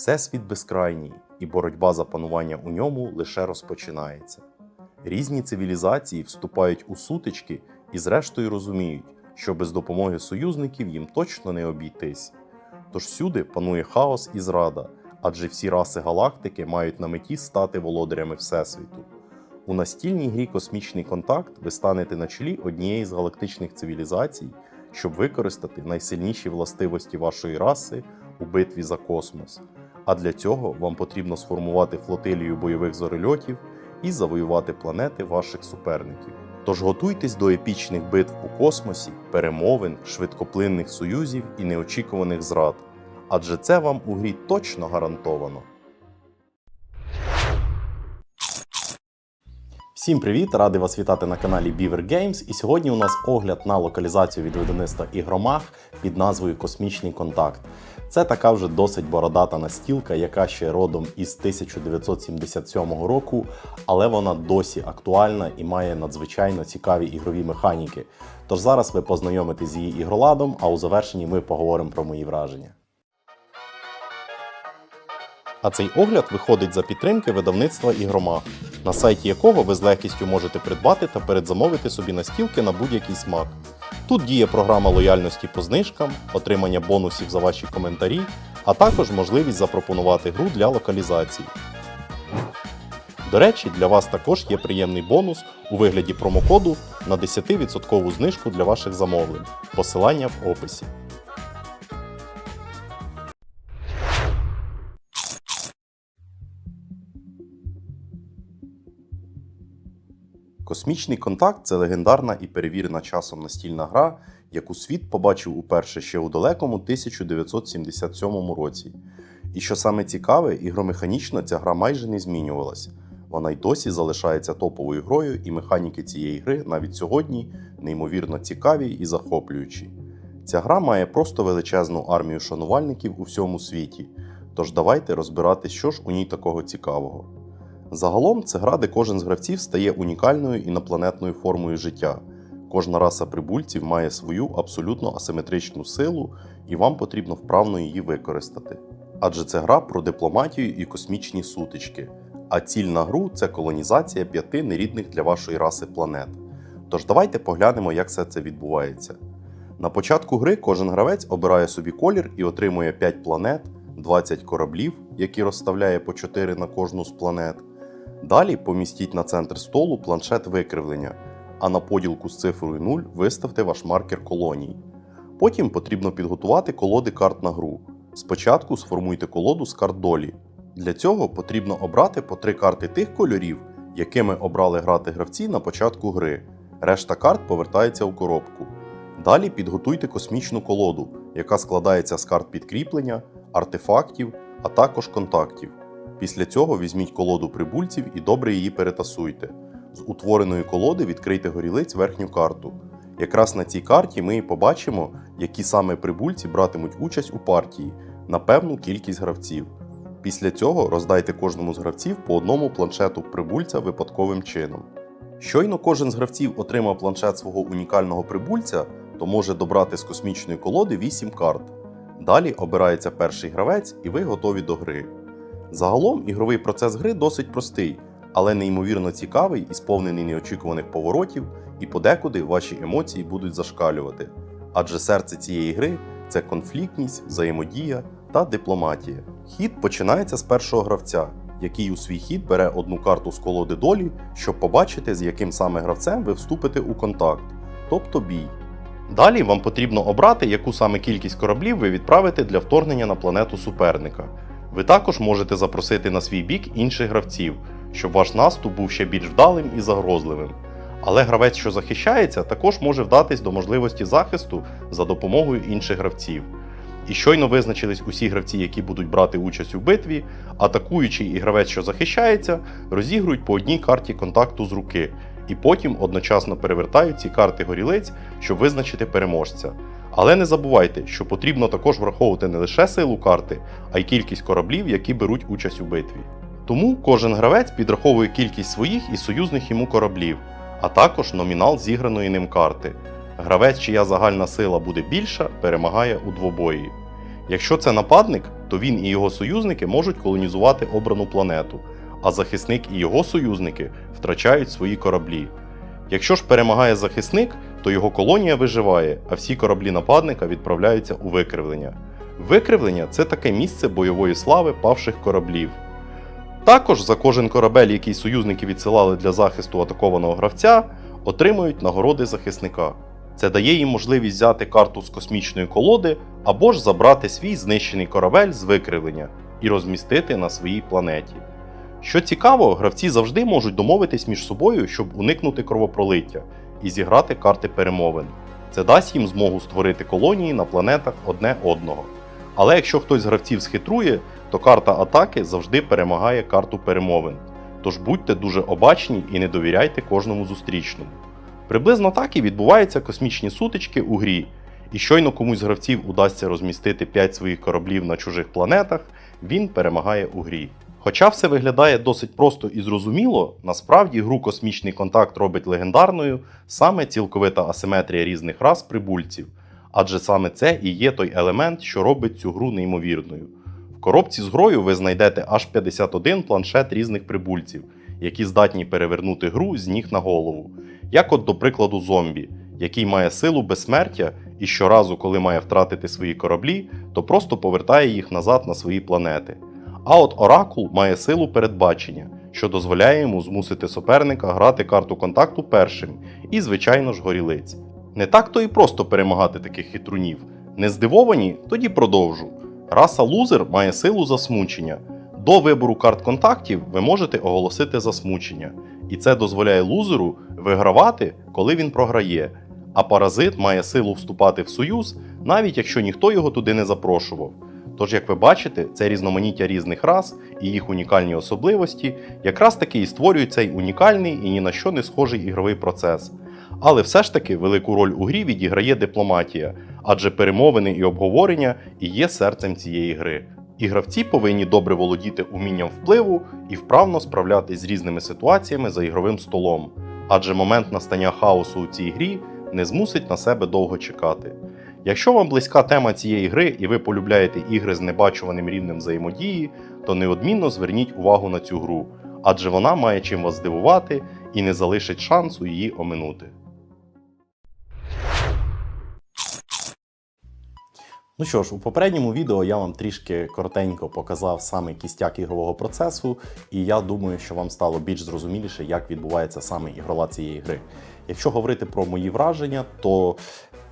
Всесвіт безкрайній, і боротьба за панування у ньому лише розпочинається. Різні цивілізації вступають у сутички і, зрештою, розуміють, що без допомоги союзників їм точно не обійтись. Тож всюди панує хаос і зрада, адже всі раси галактики мають на меті стати володарями Всесвіту. У настільній грі Космічний контакт ви станете на чолі однієї з галактичних цивілізацій, щоб використати найсильніші властивості вашої раси у битві за космос. А для цього вам потрібно сформувати флотилію бойових зорильотів і завоювати планети ваших суперників. Тож готуйтесь до епічних битв у космосі, перемовин, швидкоплинних союзів і неочікуваних зрад. Адже це вам у грі точно гарантовано. Всім привіт! Радий вас вітати на каналі Beaver Games. І сьогодні у нас огляд на локалізацію від видавництва Ігромах під назвою Космічний контакт. Це така вже досить бородата настілка, яка ще родом із 1977 року, але вона досі актуальна і має надзвичайно цікаві ігрові механіки. Тож зараз ви познайомитесь з її ігроладом, а у завершенні ми поговоримо про мої враження. А цей огляд виходить за підтримки видавництва Ігромах, на сайті якого ви з легкістю можете придбати та передзамовити собі настілки на будь-який смак. Тут діє програма лояльності по знижкам, отримання бонусів за ваші коментарі, а також можливість запропонувати гру для локалізації. До речі, для вас також є приємний бонус у вигляді промокоду на 10% знижку для ваших замовлень. Посилання в описі. Космічний контакт це легендарна і перевірена часом настільна гра, яку світ побачив уперше ще у далекому 1977 році. І що саме цікаве, ігромеханічно ця гра майже не змінювалася. Вона й досі залишається топовою грою, і механіки цієї гри навіть сьогодні неймовірно цікаві і захоплюючі. Ця гра має просто величезну армію шанувальників у всьому світі. Тож давайте розбиратись, що ж у ній такого цікавого. Загалом це гра, де кожен з гравців стає унікальною інопланетною формою життя. Кожна раса прибульців має свою абсолютно асиметричну силу, і вам потрібно вправно її використати. Адже це гра про дипломатію і космічні сутички, а ціль на гру це колонізація п'яти нерідних для вашої раси планет. Тож давайте поглянемо, як все це відбувається. На початку гри кожен гравець обирає собі колір і отримує 5 планет, 20 кораблів, які розставляє по 4 на кожну з планет. Далі помістіть на центр столу планшет викривлення, а на поділку з цифрою 0 виставте ваш маркер колоній. Потім потрібно підготувати колоди карт на гру. Спочатку сформуйте колоду з карт долі. Для цього потрібно обрати по три карти тих кольорів, якими обрали грати гравці на початку гри. Решта карт повертається у коробку. Далі підготуйте космічну колоду, яка складається з карт підкріплення, артефактів, а також контактів. Після цього візьміть колоду прибульців і добре її перетасуйте. З утвореної колоди відкрийте горілиць верхню карту. Якраз на цій карті ми і побачимо, які саме прибульці братимуть участь у партії на певну кількість гравців. Після цього роздайте кожному з гравців по одному планшету прибульця випадковим чином. Щойно кожен з гравців отримав планшет свого унікального прибульця, то може добрати з космічної колоди 8 карт. Далі обирається перший гравець, і ви готові до гри. Загалом ігровий процес гри досить простий, але неймовірно цікавий і сповнений неочікуваних поворотів, і подекуди ваші емоції будуть зашкалювати. Адже серце цієї гри це конфліктність, взаємодія та дипломатія. Хід починається з першого гравця, який у свій хід бере одну карту з колоди долі, щоб побачити, з яким саме гравцем ви вступите у контакт, тобто бій. Далі вам потрібно обрати, яку саме кількість кораблів ви відправите для вторгнення на планету суперника. Ви також можете запросити на свій бік інших гравців, щоб ваш наступ був ще більш вдалим і загрозливим. Але гравець, що захищається, також може вдатись до можливості захисту за допомогою інших гравців. І щойно визначились усі гравці, які будуть брати участь у битві, атакуючий і гравець, що захищається, розігрують по одній карті контакту з руки, і потім одночасно перевертають ці карти горілиць, щоб визначити переможця. Але не забувайте, що потрібно також враховувати не лише силу карти, а й кількість кораблів, які беруть участь у битві. Тому кожен гравець підраховує кількість своїх і союзних йому кораблів, а також номінал зіграної ним карти. Гравець, чия загальна сила буде більша, перемагає у двобої. Якщо це нападник, то він і його союзники можуть колонізувати обрану планету, а захисник і його союзники втрачають свої кораблі. Якщо ж перемагає захисник, то його колонія виживає, а всі кораблі нападника відправляються у викривлення. Викривлення це таке місце бойової слави павших кораблів. Також за кожен корабель, який союзники відсилали для захисту атакованого гравця, отримують нагороди захисника. Це дає їм можливість взяти карту з космічної колоди або ж забрати свій знищений корабель з викривлення і розмістити на своїй планеті. Що цікаво, гравці завжди можуть домовитись між собою, щоб уникнути кровопролиття і зіграти карти перемовин. Це дасть їм змогу створити колонії на планетах одне одного. Але якщо хтось з гравців схитрує, то карта атаки завжди перемагає карту перемовин. Тож будьте дуже обачні і не довіряйте кожному зустрічному. Приблизно так і відбуваються космічні сутички у грі, і щойно комусь з гравців удасться розмістити 5 своїх кораблів на чужих планетах, він перемагає у грі. Хоча все виглядає досить просто і зрозуміло, насправді гру Космічний контакт робить легендарною саме цілковита асиметрія різних рас прибульців, адже саме це і є той елемент, що робить цю гру неймовірною. В коробці з грою ви знайдете аж 51 планшет різних прибульців, які здатні перевернути гру з ніг на голову. Як от до прикладу зомбі, який має силу безсмертя і щоразу, коли має втратити свої кораблі, то просто повертає їх назад на свої планети. А от Оракул має силу передбачення, що дозволяє йому змусити суперника грати карту контакту першим, і, звичайно ж, горілиць. Не так то і просто перемагати таких хитрунів. Не здивовані? Тоді продовжу. Раса лузер має силу засмучення. До вибору карт контактів ви можете оголосити засмучення, і це дозволяє лузеру вигравати, коли він програє. А паразит має силу вступати в союз, навіть якщо ніхто його туди не запрошував. Тож, як ви бачите, це різноманіття різних рас і їх унікальні особливості якраз таки і створюють цей унікальний і ні на що не схожий ігровий процес. Але все ж таки велику роль у грі відіграє дипломатія, адже перемовини і обговорення і є серцем цієї гри. І гравці повинні добре володіти умінням впливу і вправно справлятись з різними ситуаціями за ігровим столом, адже момент настання хаосу у цій грі не змусить на себе довго чекати. Якщо вам близька тема цієї гри і ви полюбляєте ігри з небачуваним рівнем взаємодії, то неодмінно зверніть увагу на цю гру, адже вона має чим вас здивувати і не залишить шансу її оминути. Ну що ж, у попередньому відео я вам трішки коротенько показав саме кістяк ігрового процесу, і я думаю, що вам стало більш зрозуміліше, як відбувається саме ігрола цієї гри. Якщо говорити про мої враження, то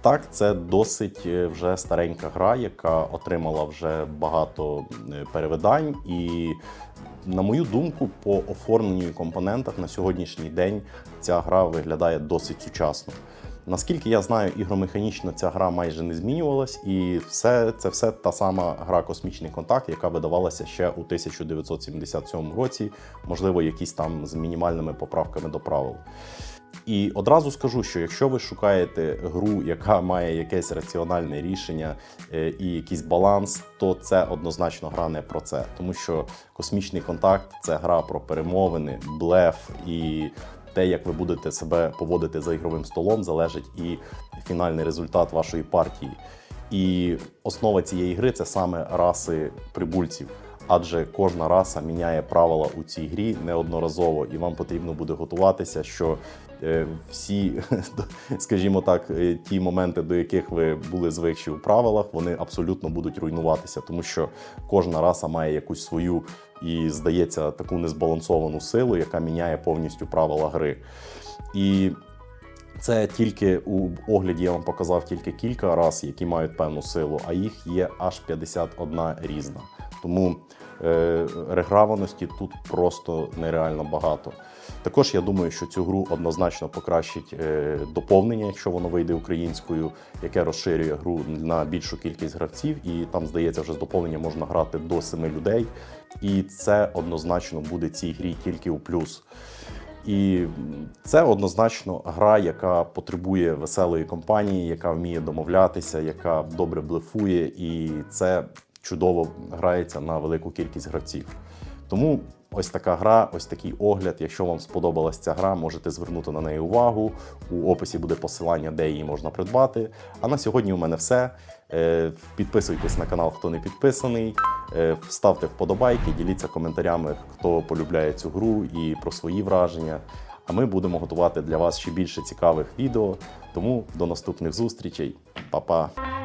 так, це досить е, вже старенька гра, яка отримала вже багато е, перевидань. І, на мою думку, по оформленню і компонентах на сьогоднішній день ця гра виглядає досить сучасно. Наскільки я знаю, ігромеханічно ця гра майже не змінювалась, і все це все та сама гра Космічний контакт, яка видавалася ще у 1977 році, можливо, якісь там з мінімальними поправками до правил. І одразу скажу, що якщо ви шукаєте гру, яка має якесь раціональне рішення е, і якийсь баланс, то це однозначно гра не про це, тому що космічний контакт це гра про перемовини, блеф і те, як ви будете себе поводити за ігровим столом, залежить і фінальний результат вашої партії. І основа цієї гри це саме раси прибульців. Адже кожна раса міняє правила у цій грі неодноразово, і вам потрібно буде готуватися, що всі, скажімо так, е, ті моменти, до яких ви були звикші у правилах, вони абсолютно будуть руйнуватися, тому що кожна раса має якусь свою і здається таку незбалансовану силу, яка міняє повністю правила гри. І це тільки у огляді я вам показав тільки кілька рас, які мають певну силу, а їх є аж 51 різна. Тому е, реграваності тут просто нереально багато. Також я думаю, що цю гру однозначно покращить е, доповнення, якщо воно вийде українською, яке розширює гру на більшу кількість гравців. І там, здається, вже з доповнення можна грати до 7 людей. І це однозначно буде цій грі тільки у плюс. І це однозначно гра, яка потребує веселої компанії, яка вміє домовлятися, яка добре блефує, і це чудово грається на велику кількість гравців. Тому Ось така гра, ось такий огляд. Якщо вам сподобалась ця гра, можете звернути на неї увагу. У описі буде посилання, де її можна придбати. А на сьогодні у мене все. Е, Підписуйтесь на канал, хто не підписаний. Е, Ставте вподобайки, діліться коментарями, хто полюбляє цю гру і про свої враження. А ми будемо готувати для вас ще більше цікавих відео. Тому до наступних зустрічей. Па-па!